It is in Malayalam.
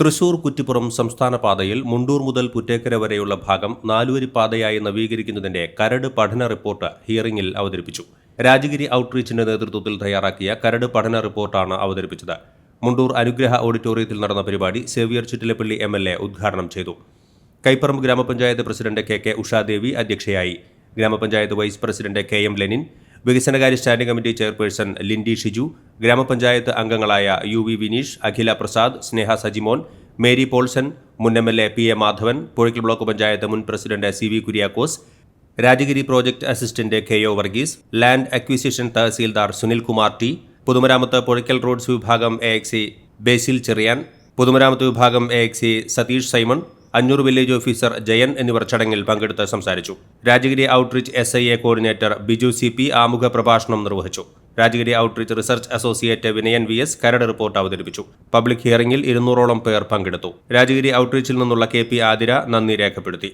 തൃശൂർ കുറ്റിപ്പുറം സംസ്ഥാന പാതയിൽ മുണ്ടൂർ മുതൽ പുറ്റേക്കര വരെയുള്ള ഭാഗം നാലുവരി പാതയായി നവീകരിക്കുന്നതിന്റെ കരട് പഠന റിപ്പോർട്ട് ഹിയറിംഗിൽ അവതരിപ്പിച്ചു. രാജഗിരി ഔട്ട്റീച്ചിന്റെ നേതൃത്വത്തിൽ തയ്യാറാക്കിയ കരട് പഠന റിപ്പോർട്ടാണ് അവതരിപ്പിച്ചത്. മുണ്ടൂർ അനുഗ്രഹ ഓഡിറ്റോറിയത്തിൽ നടന്ന പരിപാടി Xavier Chittilappilly M L A ഉദ്ഘാടനം ചെയ്തു. കൈപ്പറമ്പ് ഗ്രാമപഞ്ചായത്ത് പ്രസിഡന്റ് കെ കെ ഉഷാദേവി അധ്യക്ഷയായി. ഗ്രാമപഞ്ചായത്ത് vice president K M Lenin വികസനകാര്യ standing committee chairperson Lindy Shiju ഗ്രാമപഞ്ചായത്ത് അംഗങ്ങളായ U V Vineesh Akhila Prasad Sneha Sajimon Mary Paulson മുൻ M L A P A Madhavan Puzhakkal block panchayat മുൻ president C V Kuriakose Rajagiri project assistant K O Varghese land acquisition tahsildar Sunil Kumar T പുതുമരാമത്ത് Puzhakkal roads വിഭാഗം എ എക്സി ബേസിൽ ചെറിയാൻ പുതുമരാമത്ത് വിഭാഗം A exe Satheesh Simon Anjoor village officer Jayan എന്നിവർ ചടങ്ങിൽ പങ്കെടുത്ത് സംസാരിച്ചു. Rajagiri outreach S I A coordinator Biju C P ആമുഖ പ്രഭാഷണം നിർവഹിച്ചു. Rajagiri outreach research associate Vinayan V S കരട് റിപ്പോർട്ട് അവതരിപ്പിച്ചു. പബ്ലിക് ഹിയറിംഗിൽ ഇരുന്നൂറോളം പേർ പങ്കെടുത്തു. രാജഗിരി ഔട്ട്റീച്ചിൽ നിന്നുള്ള കെ പി ആതിര നന്ദി രേഖപ്പെടുത്തി.